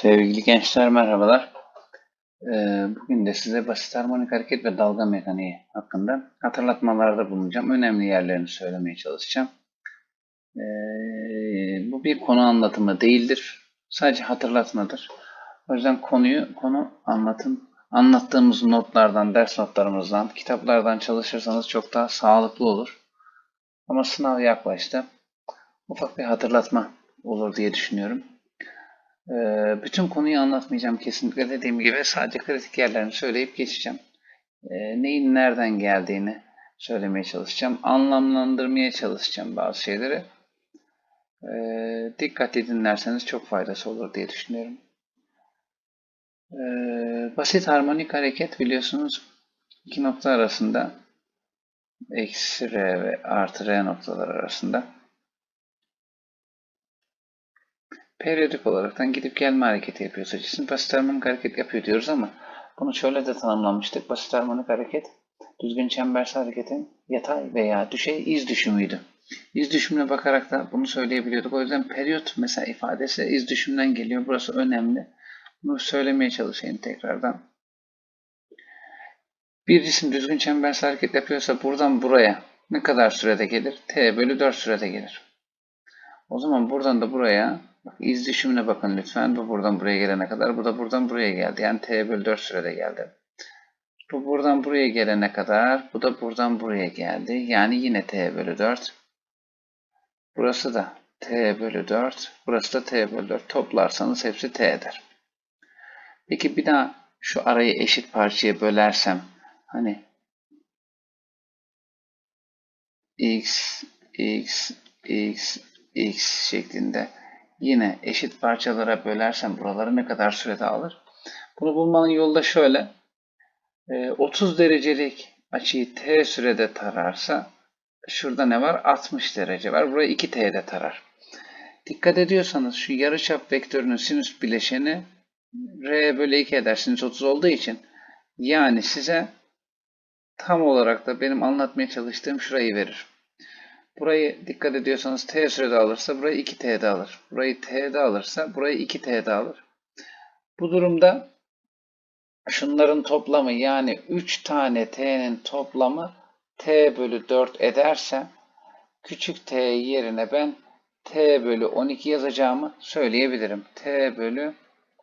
Sevgili gençler merhabalar. Ee, Bugün de size basit harmonik hareket ve dalga mekaniği hakkında hatırlatmalarda bulunacağım. Önemli yerlerini söylemeye çalışacağım. Ee, Bu bir konu anlatımı değildir. Sadece hatırlatmadır. O yüzden konuyu, konu anlatım, anlattığımız notlardan, ders notlarımızdan, kitaplardan çalışırsanız çok daha sağlıklı olur. Ama sınav yaklaştı. Ufak bir hatırlatma olur diye düşünüyorum. Ee, bütün konuyu anlatmayacağım kesinlikle dediğim gibi sadece kritik yerlerini söyleyip geçeceğim. Ee, neyin nereden geldiğini söylemeye çalışacağım. Anlamlandırmaya çalışacağım bazı şeyleri. Ee, dikkatli dinlerseniz çok faydası olur diye düşünüyorum. Basit harmonik hareket biliyorsunuz iki nokta arasında eksi r ve artı r noktalar arasında periyodik olaraktan gidip gelme hareketi yapıyorsa cisim basit harmonik hareket yapıyor diyoruz ama bunu şöyle de tanımlamıştık. Basit harmonik hareket düzgün çembersel hareketin yatay veya düşey iz düşümüydü. İz düşümüne bakarak da bunu söyleyebiliyorduk. O yüzden periyot mesela ifadesi iz düşümden geliyor. Burası önemli. Bunu söylemeye çalışayım tekrardan. Bir cisim düzgün çembersel hareket yapıyorsa buradan buraya ne kadar sürede gelir? T bölü 4 sürede gelir. O zaman buradan da buraya iz düşümüne bakın lütfen. Bu buradan buraya gelene kadar. Bu da buradan buraya geldi. Yani T bölü 4 sürede geldi. Bu buradan buraya gelene kadar. Bu da buradan buraya geldi. Yani yine T bölü 4. Burası da T bölü 4. Burası da T bölü 4. Toplarsanız hepsi T eder. Peki bir daha şu arayı eşit parçaya bölersem hani x, x, x, x şeklinde yine eşit parçalara bölersem buraları ne kadar sürede alır? Bunu bulmanın yolu da şöyle. 30 derecelik açıyı t sürede tararsa şurada ne var? 60 derece var. Burayı 2t'de tarar. Dikkat ediyorsanız şu yarıçap vektörünün sinüs bileşeni r bölü 2 eder. Sinüs 30 olduğu için. Yani size tam olarak da benim anlatmaya çalıştığım şurayı verir. Burayı dikkat ediyorsanız t sürede alırsa burayı 2t'de alır. Burayı t'de alırsa burayı 2t'de alır. Bu durumda şunların toplamı yani 3 tane t'nin toplamı t bölü 4 ederse küçük t yerine ben t bölü 12 yazacağımı söyleyebilirim. t bölü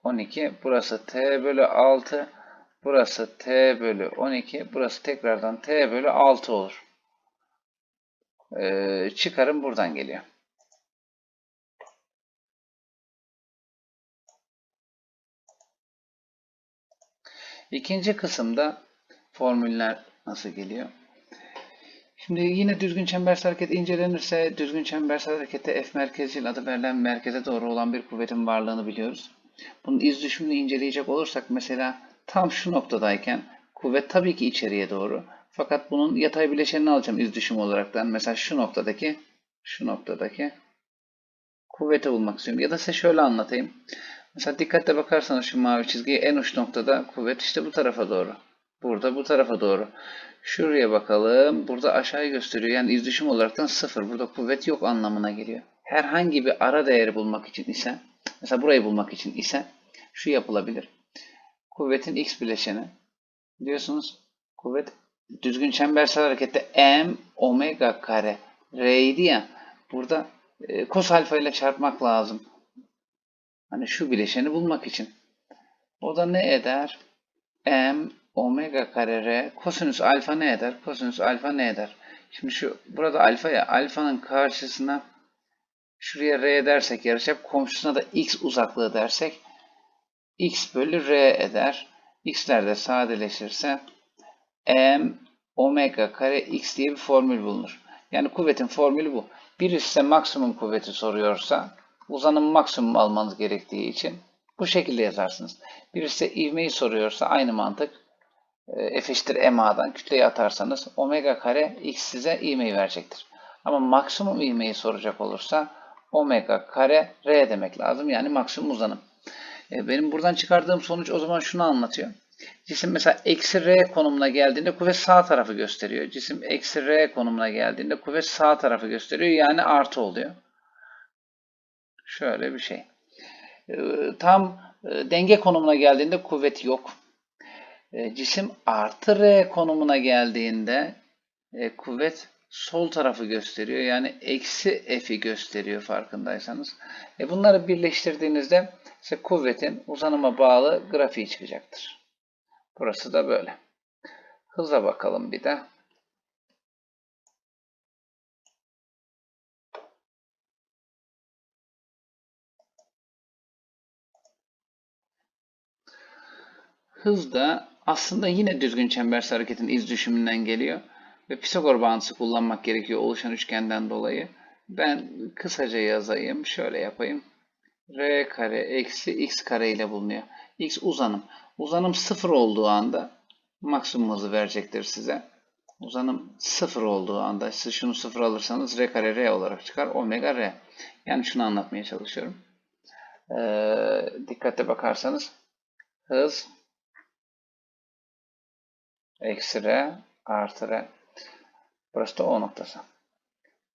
12 burası t bölü 6 burası t bölü 12 burası tekrardan t bölü 6 olur. Ee, çıkarım buradan geliyor. İkinci kısımda formüller nasıl geliyor? Şimdi yine düzgün çembersel hareket incelenirse düzgün çembersel harekette F merkezcil adı verilen merkeze doğru olan bir kuvvetin varlığını biliyoruz. Bunun iz düşümünü inceleyecek olursak mesela tam şu noktadayken kuvvet tabii ki içeriye doğru. Fakat bunun yatay bileşenini alacağım iz düşümü olaraktan. Mesela şu noktadaki şu noktadaki kuvveti bulmak istiyorum. Ya da size şöyle anlatayım. Mesela dikkatle bakarsanız şu mavi çizgiye en uç noktada kuvvet işte bu tarafa doğru. Burada bu tarafa doğru. Şuraya bakalım. Burada aşağıyı gösteriyor. Yani iz düşüm olaraktan sıfır. Burada kuvvet yok anlamına geliyor. Herhangi bir ara değeri bulmak için ise mesela burayı bulmak için ise şu yapılabilir. Kuvvetin x bileşeni biliyorsunuz kuvvet düzgün çembersel harekette m omega kare r'ydi ya burada e, kos alfa ile çarpmak lazım. Hani şu bileşeni bulmak için. O da ne eder? m omega kare r kosinüs alfa ne eder? Kosinüs alfa ne eder? Şimdi şu burada alfa ya alfanın karşısına şuraya r dersek yarışıp komşusuna da x uzaklığı dersek x bölü r eder. x'ler de sadeleşirse m omega kare x diye bir formül bulunur. Yani kuvvetin formülü bu. Birisi size maksimum kuvveti soruyorsa uzanım maksimum almanız gerektiği için bu şekilde yazarsınız. Birisi size ivmeyi soruyorsa aynı mantık. E, F eşittir MA'dan kütleyi atarsanız omega kare x size ivmeyi verecektir. Ama maksimum ivmeyi soracak olursa omega kare r demek lazım. Yani maksimum uzanım. E, benim buradan çıkardığım sonuç o zaman şunu anlatıyor. Cisim mesela eksi r konumuna geldiğinde kuvvet sağ tarafı gösteriyor. Cisim eksi r konumuna geldiğinde kuvvet sağ tarafı gösteriyor. Yani artı oluyor. Şöyle bir şey. Tam E, denge konumuna geldiğinde kuvvet yok. E, cisim artı R konumuna geldiğinde e, kuvvet sol tarafı gösteriyor. Yani eksi F'i gösteriyor farkındaysanız. E, bunları birleştirdiğinizde işte kuvvetin uzanıma bağlı grafiği çıkacaktır. Burası da böyle. Hıza bakalım bir de. Hız da aslında yine düzgün çembersel hareketin iz düşümünden geliyor. Ve Pisagor bağıntısı kullanmak gerekiyor oluşan üçgenden dolayı. Ben kısaca yazayım. Şöyle yapayım. R kare eksi x kare ile bulunuyor. X uzanım. Uzanım sıfır olduğu anda maksimum hızı verecektir size. Uzanım sıfır olduğu anda siz şunu sıfır alırsanız R kare R olarak çıkar. Omega R. Yani şunu anlatmaya çalışıyorum. Ee, dikkate bakarsanız hız eksi R artı R. Burası da O noktası.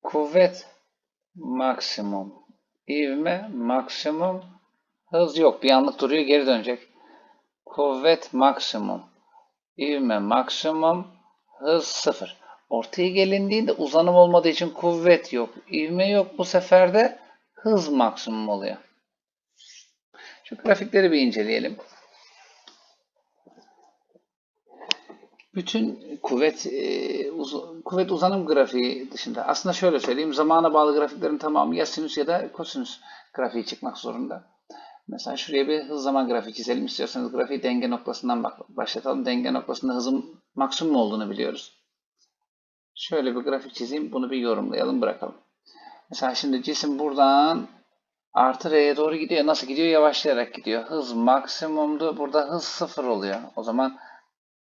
Kuvvet maksimum. İvme maksimum. Hız yok. Bir anlık duruyor geri dönecek. Kuvvet maksimum. İvme maksimum. Hız sıfır. Ortaya gelindiğinde uzanım olmadığı için kuvvet yok. İvme yok. Bu sefer de hız maksimum oluyor. Şu grafikleri bir inceleyelim. Bütün kuvvet e, kuvvet uzanım grafiği dışında aslında şöyle söyleyeyim zamana bağlı grafiklerin tamamı ya sinüs ya da kosinüs grafiği çıkmak zorunda. Mesela şuraya bir hız zaman grafiği çizelim. İstiyorsanız grafiği denge noktasından başlatalım. Denge noktasında hızın maksimum olduğunu biliyoruz. Şöyle bir grafik çizeyim. Bunu bir yorumlayalım bırakalım. Mesela şimdi cisim buradan artı R'ye doğru gidiyor. Nasıl gidiyor? Yavaşlayarak gidiyor. Hız maksimumdu. Burada hız sıfır oluyor. O zaman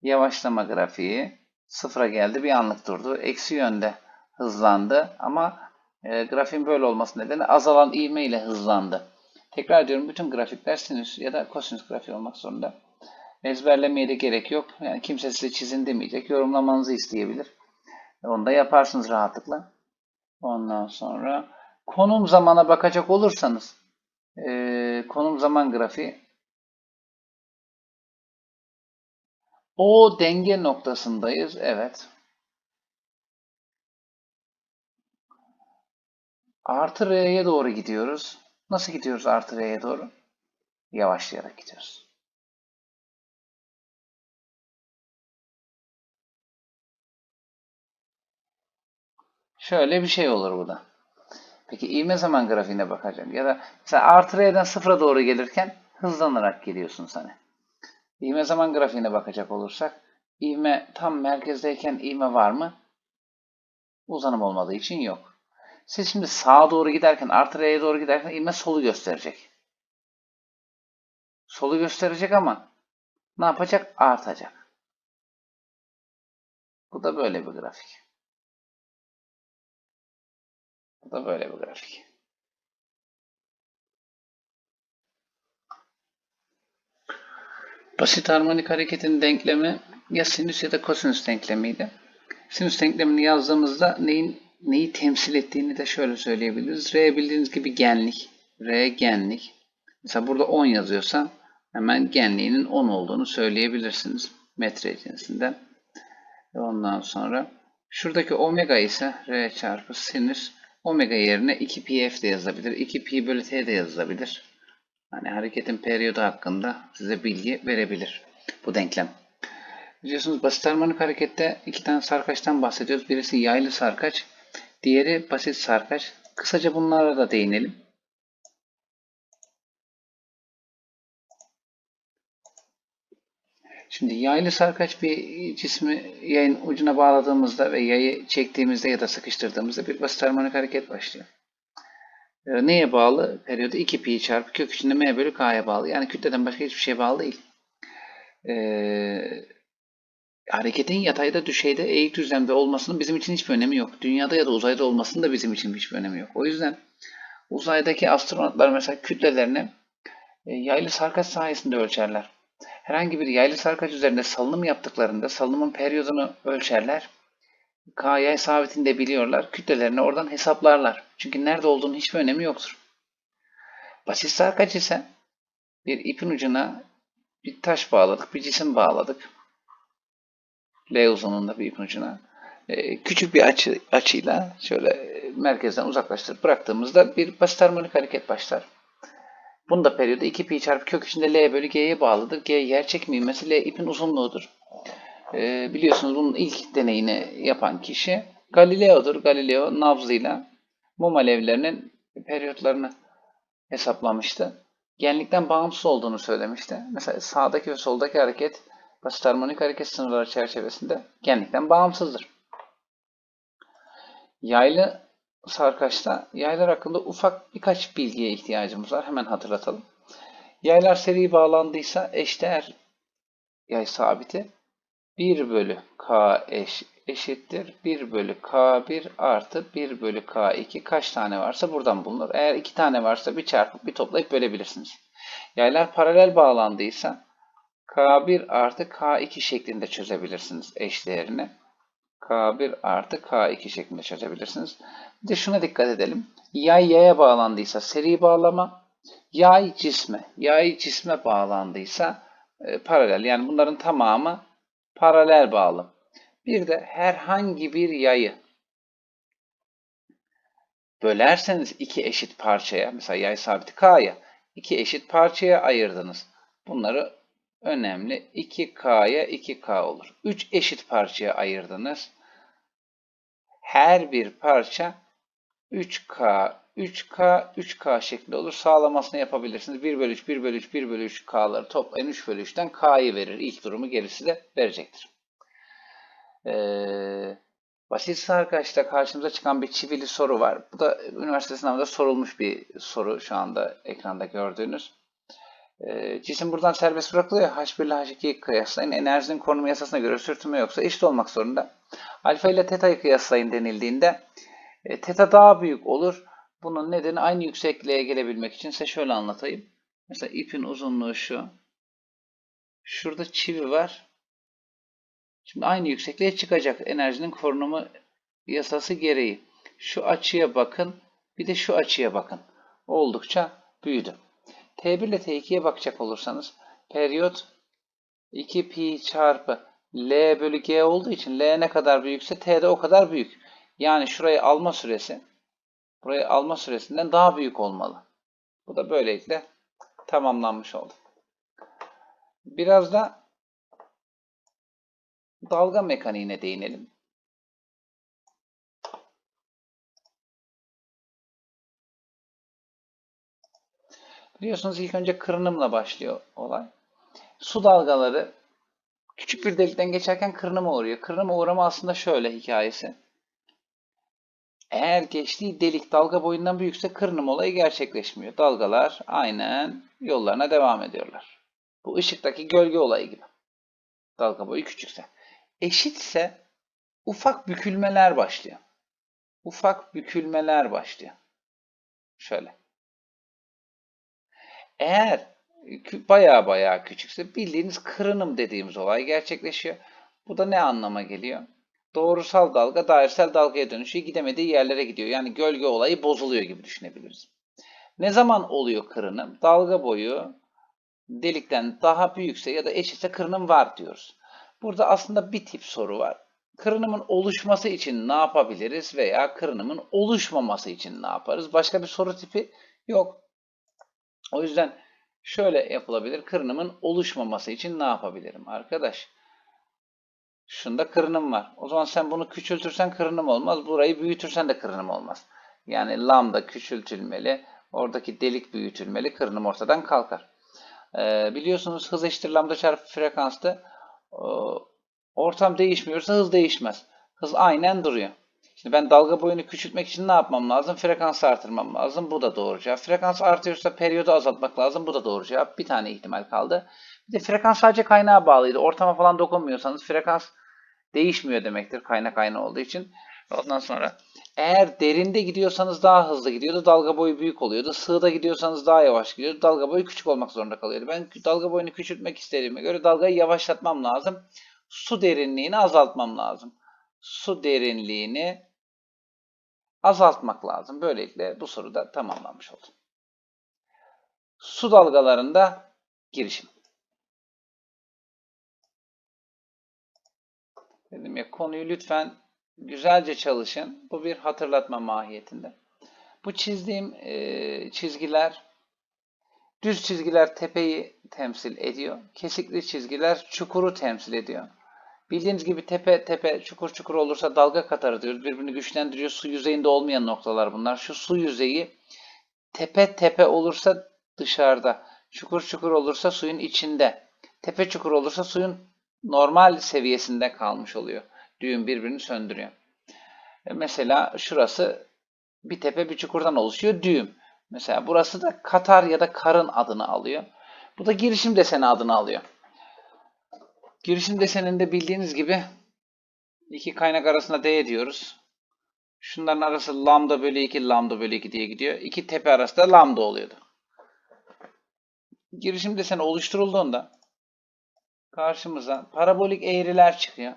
yavaşlama grafiği sıfıra geldi. Bir anlık durdu. Eksi yönde hızlandı. Ama e, grafiğin böyle olması nedeni azalan ivme ile hızlandı. Tekrar diyorum bütün grafikler sinüs ya da kosinüs grafiği olmak zorunda. Ezberlemeye de gerek yok. Yani kimse size çizin demeyecek. Yorumlamanızı isteyebilir. Onu da yaparsınız rahatlıkla. Ondan sonra konum zamana bakacak olursanız e, konum zaman grafiği O denge noktasındayız. Evet. Artı R'ye doğru gidiyoruz. Nasıl gidiyoruz artı R'ye doğru? Yavaşlayarak gidiyoruz. Şöyle bir şey olur burada. Peki ivme zaman grafiğine bakacağım. Ya da mesela artı R'den sıfıra doğru gelirken hızlanarak geliyorsun sana. İvme zaman grafiğine bakacak olursak, ivme tam merkezdeyken ivme var mı? Uzanım olmadığı için yok. Siz şimdi sağa doğru giderken, artı R'ye doğru giderken ivme solu gösterecek. Solu gösterecek ama ne yapacak? Artacak. Bu da böyle bir grafik. Bu da böyle bir grafik. Basit harmonik hareketin denklemi ya sinüs ya da kosinüs denklemiydi. Sinüs denklemini yazdığımızda neyin neyi temsil ettiğini de şöyle söyleyebiliriz. R bildiğiniz gibi genlik. R genlik. Mesela burada 10 yazıyorsa hemen genliğinin 10 olduğunu söyleyebilirsiniz. Metre cinsinden. Ondan sonra şuradaki omega ise R çarpı sinüs omega yerine 2πf de yazılabilir. 2pi bölü t de yazılabilir. Hani hareketin periyodu hakkında size bilgi verebilir bu denklem. Biliyorsunuz basit harmonik harekette iki tane sarkaçtan bahsediyoruz. Birisi yaylı sarkaç, diğeri basit sarkaç. Kısaca bunlara da değinelim. Şimdi yaylı sarkaç bir cismi yayın ucuna bağladığımızda ve yayı çektiğimizde ya da sıkıştırdığımızda bir basit harmonik hareket başlıyor. Ee, neye bağlı? Periyodu 2 pi çarpı kök içinde m bölü k'ya bağlı. Yani kütleden başka hiçbir şey bağlı değil. Ee, hareketin yatayda, düşeyde, eğik düzlemde olmasının bizim için hiçbir önemi yok. Dünyada ya da uzayda olmasının da bizim için hiçbir önemi yok. O yüzden uzaydaki astronotlar mesela kütlelerini e, yaylı sarkaç sayesinde ölçerler. Herhangi bir yaylı sarkaç üzerinde salınım yaptıklarında salınımın periyodunu ölçerler K yay sabitini de biliyorlar. Kütlelerini oradan hesaplarlar. Çünkü nerede olduğunun hiçbir önemi yoktur. Basit sarkaç ise bir ipin ucuna bir taş bağladık, bir cisim bağladık. L uzunluğunda bir ipin ucuna. Ee, küçük bir açı, açıyla şöyle merkezden uzaklaştırıp bıraktığımızda bir basit harmonik hareket başlar. Bunun da periyodu 2 pi çarpı kök içinde L bölü G'ye bağlıdır. G yer çekimi ivmesi L ipin uzunluğudur. Ee, biliyorsunuz bunun ilk deneyini yapan kişi Galileo'dur. Galileo nabzıyla mum alevlerinin periyotlarını hesaplamıştı. Genlikten bağımsız olduğunu söylemişti. Mesela sağdaki ve soldaki hareket basit harmonik hareket sınırları çerçevesinde genlikten bağımsızdır. Yaylı sarkaçta yaylar hakkında ufak birkaç bilgiye ihtiyacımız var. Hemen hatırlatalım. Yaylar seri bağlandıysa eşdeğer yay sabiti 1 bölü k eş, eşittir 1 bölü k1 artı 1 bölü k2 kaç tane varsa buradan bulunur. Eğer 2 tane varsa bir çarpıp bir toplayıp bölebilirsiniz. Yaylar paralel bağlandıysa k1 artı k2 şeklinde çözebilirsiniz eşdeğerini. K1 artı K2 şeklinde çözebilirsiniz. Bir de şuna dikkat edelim. Yay yaya bağlandıysa seri bağlama, yay cisme, yay cisme bağlandıysa e, paralel. Yani bunların tamamı paralel bağlı. Bir de herhangi bir yayı bölerseniz iki eşit parçaya, mesela yay sabiti K'ya, iki eşit parçaya ayırdınız. Bunları önemli. 2K'ya 2K olur. 3 eşit parçaya ayırdınız. Her bir parça 3K, 3K, 3K şeklinde olur. Sağlamasını yapabilirsiniz. 1 bölü 3, 1 bölü 3, 1 bölü 3 K'ları toplayın. 3 bölü 3'ten K'yı verir. İlk durumu gerisi de verecektir. Ee, basit arkadaşlar karşımıza çıkan bir çivili soru var. Bu da üniversite sınavında sorulmuş bir soru şu anda ekranda gördüğünüz. E, cisim buradan serbest bırakılıyor. H1 ile H2'yi kıyaslayın. Enerjinin konumu yasasına göre sürtünme yoksa eşit olmak zorunda. Alfa ile teta'yı kıyaslayın denildiğinde e, teta daha büyük olur. Bunun nedeni aynı yüksekliğe gelebilmek için size şöyle anlatayım. Mesela ipin uzunluğu şu. Şurada çivi var. Şimdi aynı yüksekliğe çıkacak enerjinin korunumu yasası gereği. Şu açıya bakın. Bir de şu açıya bakın. Oldukça büyüdü. T1 ile T2'ye bakacak olursanız periyot 2 pi çarpı L bölü G olduğu için L ne kadar büyükse T de o kadar büyük. Yani şurayı alma süresi burayı alma süresinden daha büyük olmalı. Bu da böylelikle tamamlanmış oldu. Biraz da dalga mekaniğine değinelim. Biliyorsunuz ilk önce kırınımla başlıyor olay. Su dalgaları küçük bir delikten geçerken kırınıma uğruyor. Kırınıma uğrama aslında şöyle hikayesi. Eğer geçtiği delik dalga boyundan büyükse kırınım olayı gerçekleşmiyor. Dalgalar aynen yollarına devam ediyorlar. Bu ışıktaki gölge olayı gibi. Dalga boyu küçükse. Eşitse ufak bükülmeler başlıyor. Ufak bükülmeler başlıyor. Şöyle. Eğer baya baya küçükse bildiğiniz kırınım dediğimiz olay gerçekleşiyor. Bu da ne anlama geliyor? Doğrusal dalga dairesel dalgaya dönüşüyor. Gidemediği yerlere gidiyor. Yani gölge olayı bozuluyor gibi düşünebiliriz. Ne zaman oluyor kırınım? Dalga boyu delikten daha büyükse ya da eşitse kırınım var diyoruz. Burada aslında bir tip soru var. Kırınımın oluşması için ne yapabiliriz veya kırınımın oluşmaması için ne yaparız? Başka bir soru tipi yok. O yüzden şöyle yapılabilir. Kırınımın oluşmaması için ne yapabilirim? Arkadaş şunda kırınım var. O zaman sen bunu küçültürsen kırınım olmaz. Burayı büyütürsen de kırınım olmaz. Yani lambda küçültülmeli. Oradaki delik büyütülmeli. Kırınım ortadan kalkar. Ee, biliyorsunuz hız eşittir lambda çarpı frekanstı. Ee, ortam değişmiyorsa hız değişmez. Hız aynen duruyor. Şimdi ben dalga boyunu küçültmek için ne yapmam lazım? Frekansı artırmam lazım. Bu da doğru cevap. Frekans artıyorsa periyodu azaltmak lazım. Bu da doğru cevap. Bir tane ihtimal kaldı. Bir de frekans sadece kaynağa bağlıydı. Ortama falan dokunmuyorsanız frekans değişmiyor demektir kaynak kaynağı olduğu için. Ondan sonra eğer derinde gidiyorsanız daha hızlı gidiyordu. Dalga boyu büyük oluyordu. Sığda gidiyorsanız daha yavaş gidiyordu. Dalga boyu küçük olmak zorunda kalıyordu. Ben dalga boyunu küçültmek istediğime göre dalgayı yavaşlatmam lazım. Su derinliğini azaltmam lazım. Su derinliğini azaltmak lazım. Böylelikle bu soru da tamamlanmış oldu. Su dalgalarında girişim. Dedim ya konuyu lütfen güzelce çalışın. Bu bir hatırlatma mahiyetinde. Bu çizdiğim e, çizgiler düz çizgiler tepeyi temsil ediyor. Kesikli çizgiler çukuru temsil ediyor. Bildiğiniz gibi tepe tepe çukur çukur olursa dalga katarı diyoruz. Birbirini güçlendiriyor. Su yüzeyinde olmayan noktalar bunlar. Şu su yüzeyi tepe tepe olursa dışarıda. Çukur çukur olursa suyun içinde. Tepe çukur olursa suyun normal seviyesinde kalmış oluyor. Düğüm birbirini söndürüyor. E, Mesela şurası bir tepe bir çukurdan oluşuyor düğüm. Mesela burası da Katar ya da karın adını alıyor. Bu da girişim deseni adını alıyor. Girişim deseninde bildiğiniz gibi iki kaynak arasında D diyoruz. Şunların arası lambda bölü 2 lambda bölü 2 diye gidiyor. İki tepe arasında lambda oluyordu. Girişim deseni oluşturulduğunda karşımıza parabolik eğriler çıkıyor.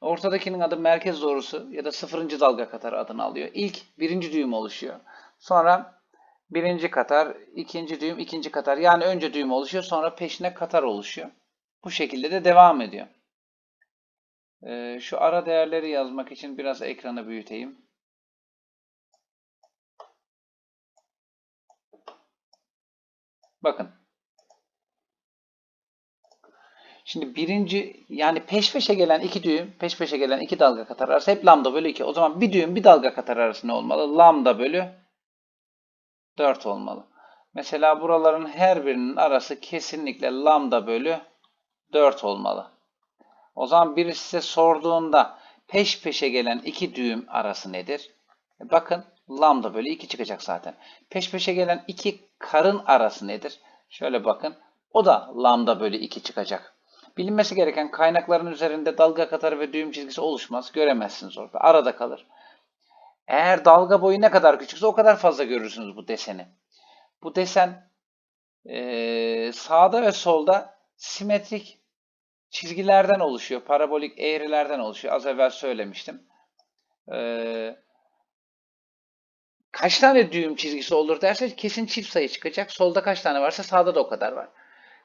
Ortadakinin adı merkez doğrusu ya da sıfırıncı dalga katarı adını alıyor. İlk birinci düğüm oluşuyor. Sonra birinci katar, ikinci düğüm, ikinci katar. Yani önce düğüm oluşuyor sonra peşine katar oluşuyor. Bu şekilde de devam ediyor. Ee, şu ara değerleri yazmak için biraz ekranı büyüteyim. Bakın. Şimdi birinci yani peş peşe gelen iki düğüm, peş peşe gelen iki dalga katar arası hep lambda bölü 2. O zaman bir düğüm bir dalga katar arası ne olmalı? Lambda bölü 4 olmalı. Mesela buraların her birinin arası kesinlikle lambda bölü 4 olmalı. O zaman birisi size sorduğunda peş peşe gelen iki düğüm arası nedir? E Bakın lambda bölü 2 çıkacak zaten. Peş peşe gelen iki karın arası nedir? Şöyle bakın. O da lambda bölü 2 çıkacak. Bilinmesi gereken kaynakların üzerinde dalga katarı ve düğüm çizgisi oluşmaz. Göremezsiniz orada. Arada kalır. Eğer dalga boyu ne kadar küçükse o kadar fazla görürsünüz bu deseni. Bu desen eee, sağda ve solda simetrik çizgilerden oluşuyor. Parabolik eğrilerden oluşuyor. Az evvel söylemiştim. Eee, kaç tane düğüm çizgisi olur derseniz kesin çift sayı çıkacak. Solda kaç tane varsa sağda da o kadar var.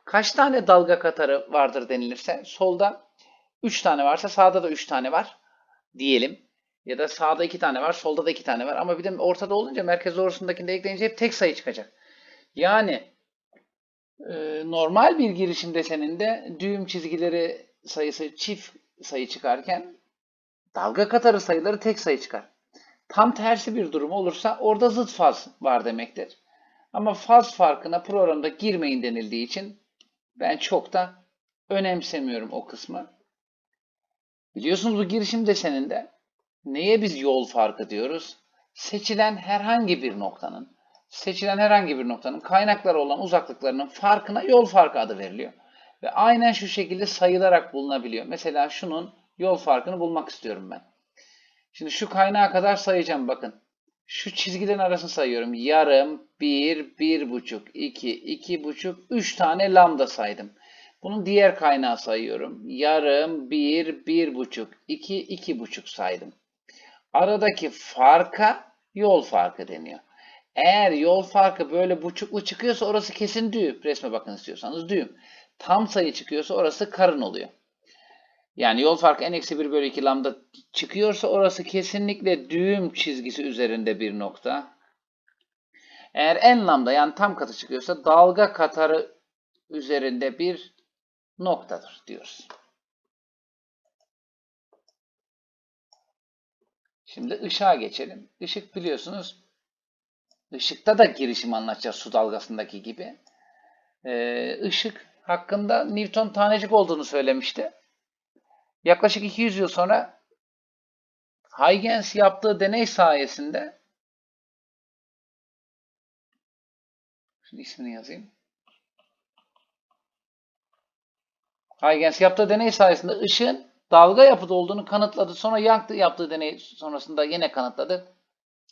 Kaç tane dalga katarı vardır denilirse solda 3 tane varsa sağda da 3 tane var diyelim. Ya da sağda 2 tane var, solda da 2 tane var. Ama bir de ortada olunca merkez doğrusundakini de ekleyince hep tek sayı çıkacak. Yani e, normal bir girişim deseninde düğüm çizgileri sayısı çift sayı çıkarken dalga katarı sayıları tek sayı çıkar. Tam tersi bir durum olursa orada zıt faz var demektir. Ama faz farkına programda girmeyin denildiği için ben çok da önemsemiyorum o kısmı. Biliyorsunuz bu girişim deseninde neye biz yol farkı diyoruz? Seçilen herhangi bir noktanın, seçilen herhangi bir noktanın kaynakları olan uzaklıklarının farkına yol farkı adı veriliyor. Ve aynen şu şekilde sayılarak bulunabiliyor. Mesela şunun yol farkını bulmak istiyorum ben. Şimdi şu kaynağa kadar sayacağım bakın. Şu çizgilerin arasını sayıyorum. Yarım, bir, bir buçuk, iki, iki buçuk, üç tane lambda saydım. Bunun diğer kaynağı sayıyorum. Yarım, bir, bir buçuk, iki, iki buçuk saydım. Aradaki farka yol farkı deniyor. Eğer yol farkı böyle buçuklu çıkıyorsa orası kesin düğüm. Resme bakın istiyorsanız düğüm. Tam sayı çıkıyorsa orası karın oluyor. Yani yol farkı n eksi 1 bölü 2 lambda çıkıyorsa orası kesinlikle düğüm çizgisi üzerinde bir nokta. Eğer n lambda yani tam katı çıkıyorsa dalga katarı üzerinde bir noktadır diyoruz. Şimdi ışığa geçelim. Işık biliyorsunuz ışıkta da girişim anlatacağız su dalgasındaki gibi. Ee, hakkında Newton tanecik olduğunu söylemişti. Yaklaşık 200 yıl sonra Huygens yaptığı deney sayesinde Şimdi ismini yazayım. Huygens yaptığı deney sayesinde ışığın dalga yapıda olduğunu kanıtladı. Sonra Young yaptığı deney sonrasında yine kanıtladı.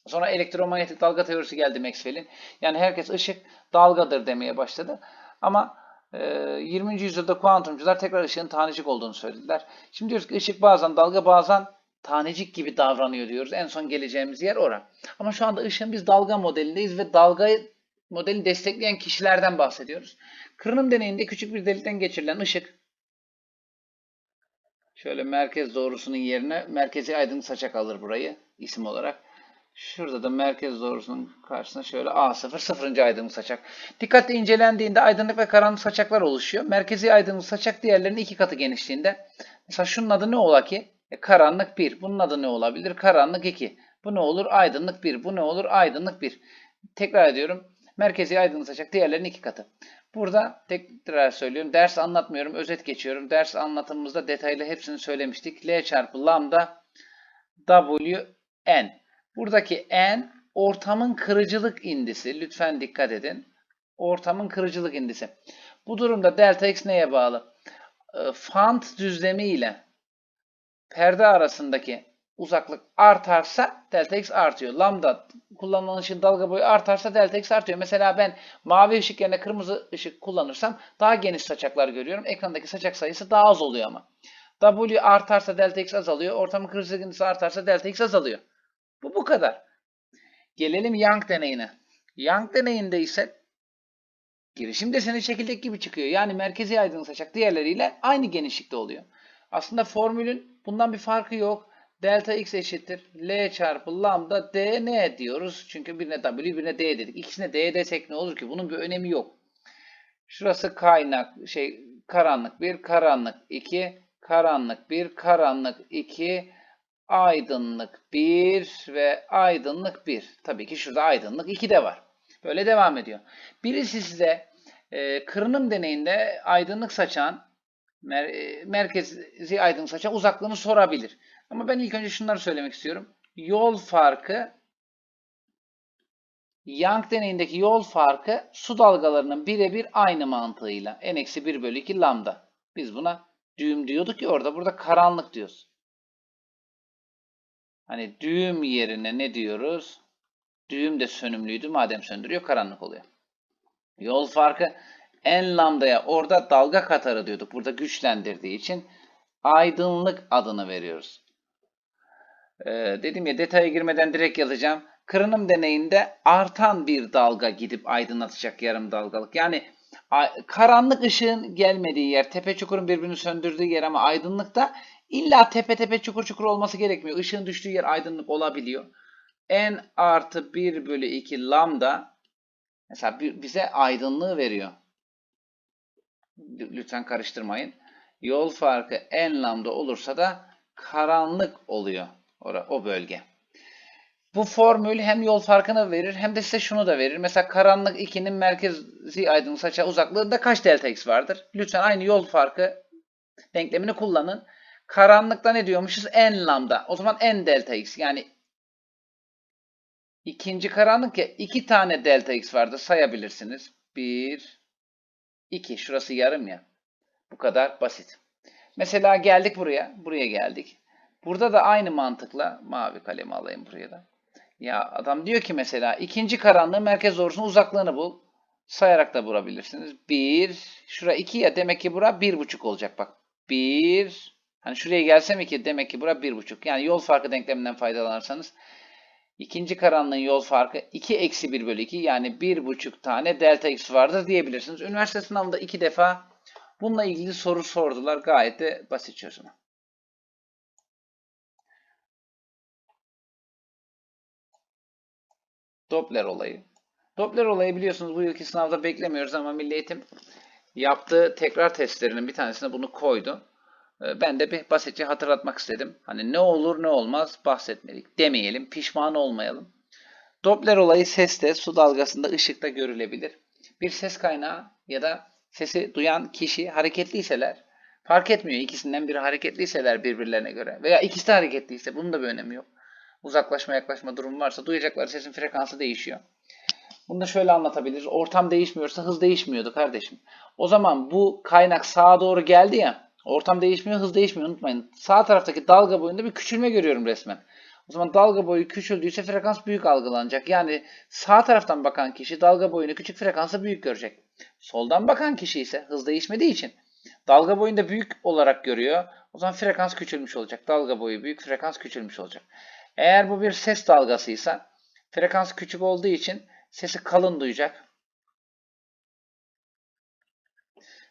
Sonra elektromanyetik dalga teorisi geldi Maxwell'in. Yani herkes ışık dalgadır demeye başladı. Ama 20. Ee, yüzyılda kuantumcular tekrar ışığın tanecik olduğunu söylediler. Şimdi diyoruz ki ışık bazen dalga bazen tanecik gibi davranıyor diyoruz. En son geleceğimiz yer ora. Ama şu anda ışığın biz dalga modelindeyiz ve dalgayı modelini destekleyen kişilerden bahsediyoruz. Kırınım deneyinde küçük bir delikten geçirilen ışık şöyle merkez doğrusunun yerine merkezi aydınlık saçak alır burayı isim olarak. Şurada da merkez doğrusunun karşısına şöyle A0 sıfırıncı aydınlık saçak. Dikkatli incelendiğinde aydınlık ve karanlık saçaklar oluşuyor. Merkezi aydınlık saçak diğerlerinin iki katı genişliğinde. Mesela şunun adı ne ola ki? E, karanlık 1. Bunun adı ne olabilir? Karanlık 2. Bu ne olur? Aydınlık 1. Bu ne olur? Aydınlık 1. Tekrar ediyorum. Merkezi aydınlık saçak diğerlerinin iki katı. Burada tekrar söylüyorum. Ders anlatmıyorum. Özet geçiyorum. Ders anlatımımızda detaylı hepsini söylemiştik. L çarpı lambda W n. Buradaki n ortamın kırıcılık indisi. Lütfen dikkat edin. Ortamın kırıcılık indisi. Bu durumda delta x neye bağlı? E, Fant düzlemi ile perde arasındaki uzaklık artarsa delta x artıyor. Lambda kullanılan ışığın dalga boyu artarsa delta x artıyor. Mesela ben mavi ışık yerine kırmızı ışık kullanırsam daha geniş saçaklar görüyorum. Ekrandaki saçak sayısı daha az oluyor ama. W artarsa delta x azalıyor. Ortamın kırıcılık indisi artarsa delta x azalıyor. Bu bu kadar. Gelelim Young deneyine. Young deneyinde ise girişim deseni şekildeki gibi çıkıyor. Yani merkezi aydınlık saçak diğerleriyle aynı genişlikte oluyor. Aslında formülün bundan bir farkı yok. Delta x eşittir. L çarpı lambda d ne diyoruz. Çünkü birine w birine d dedik. İkisine d desek ne olur ki? Bunun bir önemi yok. Şurası kaynak şey karanlık 1, karanlık 2, karanlık 1, karanlık 2, aydınlık 1 ve aydınlık 1. Tabii ki şurada aydınlık 2 de var. Böyle devam ediyor. Birisi size e, kırınım deneyinde aydınlık saçan mer e, merkezi aydınlık saçan uzaklığını sorabilir. Ama ben ilk önce şunları söylemek istiyorum. Yol farkı Young deneyindeki yol farkı su dalgalarının birebir aynı mantığıyla. n-1 bölü 2 lambda. Biz buna düğüm diyorduk ya orada. Burada karanlık diyoruz. Hani düğüm yerine ne diyoruz? Düğüm de sönümlüydü. Madem söndürüyor karanlık oluyor. Yol farkı en lambdaya orada dalga katarı diyorduk. Burada güçlendirdiği için aydınlık adını veriyoruz. Ee, dedim ya detaya girmeden direkt yazacağım. Kırınım deneyinde artan bir dalga gidip aydınlatacak yarım dalgalık. Yani karanlık ışığın gelmediği yer, tepe çukurun birbirini söndürdüğü yer ama aydınlıkta illa tepe tepe çukur çukur olması gerekmiyor. Işığın düştüğü yer aydınlık olabiliyor. N artı 1 bölü 2 lambda mesela bize aydınlığı veriyor. Lütfen karıştırmayın. Yol farkı n lambda olursa da karanlık oluyor o bölge. Bu formül hem yol farkını verir hem de size şunu da verir. Mesela karanlık 2'nin merkezi aydınlık saça uzaklığında kaç delta x vardır? Lütfen aynı yol farkı denklemini kullanın. Karanlıkta ne diyormuşuz? n lambda. O zaman n delta x. Yani ikinci karanlık ya iki tane delta x vardı sayabilirsiniz. 1 2 şurası yarım ya. Bu kadar basit. Mesela geldik buraya. Buraya geldik. Burada da aynı mantıkla mavi kalemi alayım buraya da. Ya adam diyor ki mesela ikinci karanlığın merkez doğrusunun uzaklığını bul. Sayarak da bulabilirsiniz. 1, şura 2 ya demek ki bura 1,5 olacak bak. 1, hani şuraya gelsem 2 demek ki bura 1,5. Yani yol farkı denkleminden faydalanırsanız ikinci karanlığın yol farkı 2 eksi 1 bölü 2 yani 1,5 tane delta x vardır diyebilirsiniz. Üniversite sınavında iki defa bununla ilgili soru sordular. Gayet de basit çözümü. Doppler olayı. Doppler olayı biliyorsunuz bu yılki sınavda beklemiyoruz ama Milli Eğitim yaptığı tekrar testlerinin bir tanesine bunu koydu. Ee, ben de bir basitçe hatırlatmak istedim. Hani ne olur ne olmaz bahsetmedik demeyelim, pişman olmayalım. Doppler olayı seste, su dalgasında, ışıkta görülebilir. Bir ses kaynağı ya da sesi duyan kişi hareketliyseler, fark etmiyor ikisinden biri hareketliyseler birbirlerine göre veya ikisi de hareketliyse bunun da bir önemi yok uzaklaşma yaklaşma durumu varsa duyacakları sesin frekansı değişiyor. Bunu da şöyle anlatabiliriz. Ortam değişmiyorsa hız değişmiyordu kardeşim. O zaman bu kaynak sağa doğru geldi ya. Ortam değişmiyor, hız değişmiyor unutmayın. Sağ taraftaki dalga boyunda bir küçülme görüyorum resmen. O zaman dalga boyu küçüldüyse frekans büyük algılanacak. Yani sağ taraftan bakan kişi dalga boyunu küçük frekansı büyük görecek. Soldan bakan kişi ise hız değişmediği için dalga boyunda büyük olarak görüyor. O zaman frekans küçülmüş olacak. Dalga boyu büyük, frekans küçülmüş olacak. Eğer bu bir ses dalgasıysa frekans küçük olduğu için sesi kalın duyacak.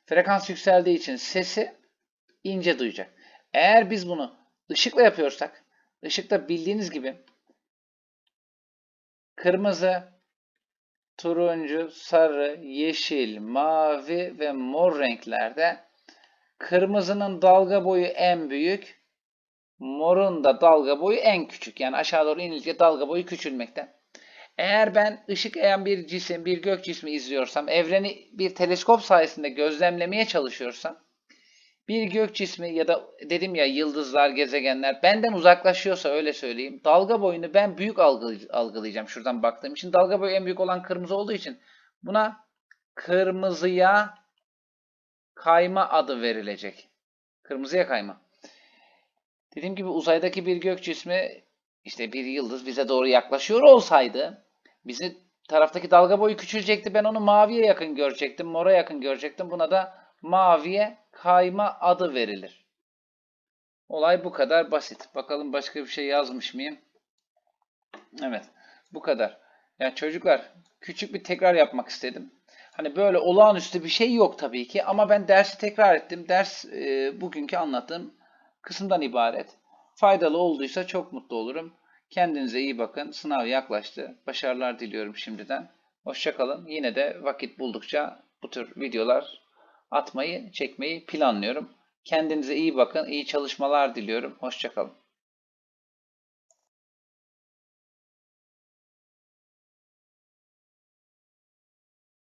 Frekans yükseldiği için sesi ince duyacak. Eğer biz bunu ışıkla yapıyorsak, ışıkta bildiğiniz gibi kırmızı, turuncu, sarı, yeşil, mavi ve mor renklerde kırmızının dalga boyu en büyük, morun da dalga boyu en küçük. Yani aşağı doğru inilince dalga boyu küçülmekte. Eğer ben ışık eğen bir cisim, bir gök cismi izliyorsam, evreni bir teleskop sayesinde gözlemlemeye çalışıyorsam, bir gök cismi ya da dedim ya yıldızlar, gezegenler benden uzaklaşıyorsa öyle söyleyeyim. Dalga boyunu ben büyük algılay- algılayacağım şuradan baktığım için. Dalga boyu en büyük olan kırmızı olduğu için buna kırmızıya kayma adı verilecek. Kırmızıya kayma. Dediğim gibi uzaydaki bir gök cismi işte bir yıldız bize doğru yaklaşıyor olsaydı bizi taraftaki dalga boyu küçülecekti. Ben onu maviye yakın görecektim, mora yakın görecektim. Buna da maviye kayma adı verilir. Olay bu kadar basit. Bakalım başka bir şey yazmış mıyım? Evet, bu kadar. Yani çocuklar küçük bir tekrar yapmak istedim. Hani böyle olağanüstü bir şey yok tabii ki ama ben dersi tekrar ettim. Ders e, bugünkü anlattığım kısımdan ibaret. Faydalı olduysa çok mutlu olurum. Kendinize iyi bakın. Sınav yaklaştı. Başarılar diliyorum şimdiden. Hoşça kalın. Yine de vakit buldukça bu tür videolar atmayı, çekmeyi planlıyorum. Kendinize iyi bakın. İyi çalışmalar diliyorum. Hoşça kalın.